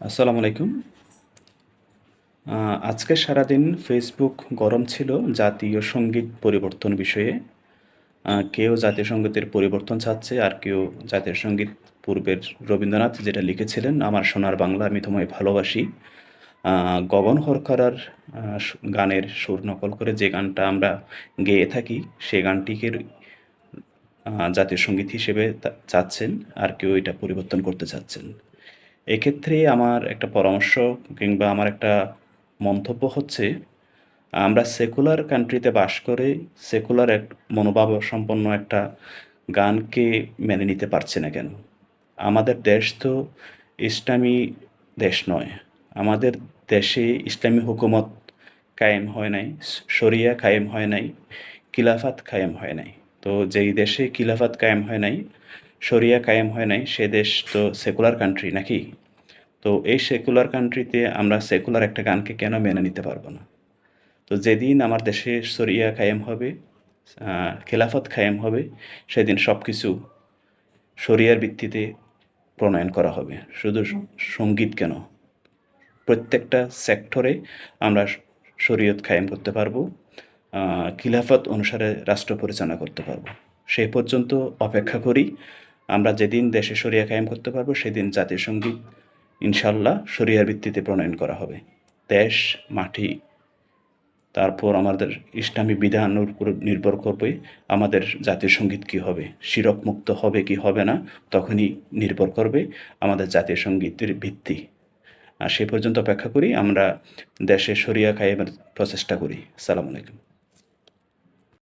আসসালামু আলাইকুম। আজকে সারাদিন ফেসবুক গরম ছিল জাতীয় সংগীত পরিবর্তন বিষয়ে। কেউ জাতীয় সঙ্গীতের পরিবর্তন চাচ্ছে আর কেউ জাতীয় সংগীত পূর্বের রবীন্দ্রনাথ যেটা লিখেছিলেন, আমার সোনার বাংলা, আমি তোমায় ভালোবাসি। গগন হরকারার গানের সুর নকল করে যে গানটা আমরা গেয়ে থাকি, সে গানটিকে জাতীয় সংগীত হিসেবে চাচ্ছেন আর কেউ এটা পরিবর্তন করতে চাচ্ছেন। এক্ষেত্রে আমার একটা পরামর্শ কিংবা আমার একটা মন্তব্য হচ্ছে, আমরা সেকুলার কান্ট্রিতে বাস করে সেকুলার এক মনোভাব সম্পন্ন একটা গানকে মেনে নিতে পারছে না কেন? আমাদের দেশ তো ইসলামী দেশ নয়। আমাদের দেশে ইসলামী হুকুমত কায়েম হয় নাই, শরিয়া কায়েম হয় নাই, খিলাফাত কায়েম হয় নাই। তো যেই দেশে খিলাফাত কায়েম হয় নাই শরিয়া কায়েম হয় নাই, সে দেশ তো সেকুলার কান্ট্রি নাকি? তো এই সেকুলার কান্ট্রিতে আমরা সেকুলার একটা গানকে কেন মেনে নিতে পারব না? তো যেদিন আমার দেশে শরিয়া কায়েম হবে খেলাফত কায়েম হবে, সেদিন সব কিছু শরিয়ার ভিত্তিতে প্রণয়ন করা হবে। শুধু সংগীত কেন? প্রত্যেকটা সেক্টরে আমরা শরীয়ত কায়েম করতে পারব খিলাফত অনুসারে রাষ্ট্র পরিচালনা করতে পারব। সেই পর্যন্ত অপেক্ষা করি আমরা যেদিন দেশে শরিয়া কায়েম করতে পারব, সেদিন জাতীয় সংগীত ইনশাল্লাহ শরিয়ার ভিত্তিতে প্রণয়ন করা হবে। দেশ, মাটি, তারপর আমাদের ইসলামী উপর নির্ভর করবে, আমাদের জাতীয় সংগীত কী হবে শিরক মুক্ত হবে কি হবে না, তখনই নির্ভর করবে আমাদের জাতীয় সঙ্গীতের ভিত্তি। আর সে পর্যন্ত অপেক্ষা করি, আমরা দেশে সরিয়া কায়েমের প্রচেষ্টা করি। সালাম আলাইকুম।